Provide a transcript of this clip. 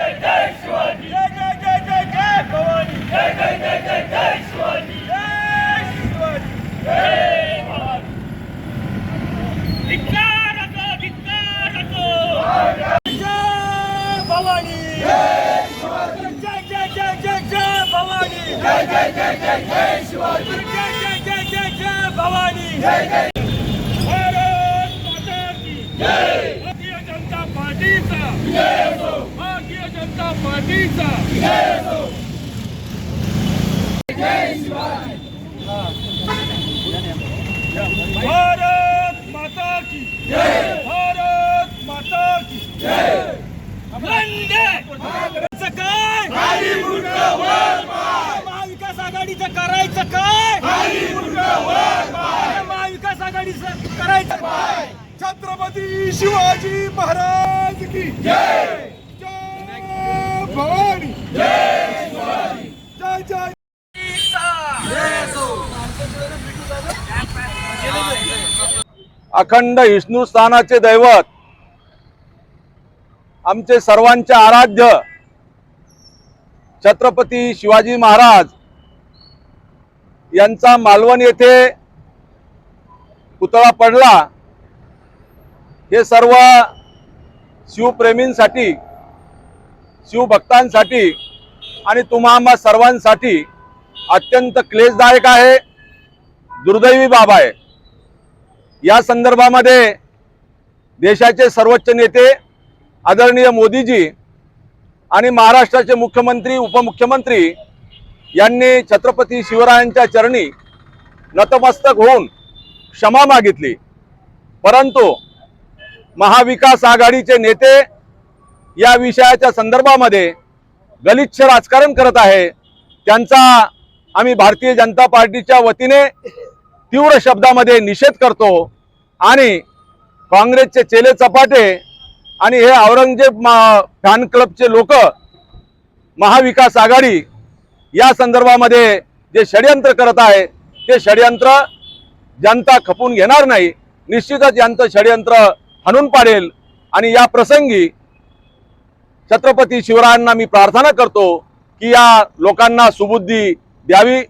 जय जय जय जय जय भवानी जय जय जय जय जय शिवाजी जय शिवाजी जय भवानी धिक्कार असो धिक्कार असो जय भवानी जय जय जय जय जय जय भवानी जय जय जय जय जय शिवाजी जय जय जय जय जय भवानी जय जय भारत माता की जय भारतीय जनता पार्टीचा जय असो माता जनता जय असो भारत माता की जय। भारत माता की जय। वंदे मातरमचं काय? महाविकास आघाडीचं करायचं काय? महाविकास आघाडीचं करायचं काय? छत्रपती शिवाजी महाराज की जय जय भवानी जय जय जय अखंड विष्णुस्थानाचे दैवत आमचे सर्वांचे आराध्य छत्रपती शिवाजी महाराज यांचा मालवण येथे पुतळा पडला. हे सर्व शिवप्रेमींसाठी शिवभक्तांसाठी आणि तुम्हा सर्वांसाठी अत्यंत क्लेशदायक आहे. दुर्दैवी बाब आहे. या संदर्भामध्ये देशाचे सर्वोच्च नेते आदरणीय मोदीजी आणि महाराष्ट्राचे मुख्यमंत्री उपमुख्यमंत्री यांनी छत्रपती शिवरायांच्या चरणी नतमस्तक होऊन क्षमा मागितली. परंतु महाविकास आघाडीचे नेते या विषयाच्या संदर्भामध्ये गलिच्छ राजकारण करत आहे. त्यांचा आम्ही भारतीय जनता पार्टीच्या वतीने तीव्र शब्दामध्ये निषेध करतो आणि काँग्रेसचे चेले चपाटे आणि हे औरंगजेब महा फॅन क्लबचे लोक महाविकास आघाडी या संदर्भामध्ये जे षडयंत्र करत आहे ते षडयंत्र जनता खपून घेणार नाही. निश्चितच यांचं षडयंत्र हाणून पाडेल आणि या प्रसंगी छत्रपती शिवरायांना मी प्रार्थना करतो की या लोकांना सुबुद्धी द्यावी.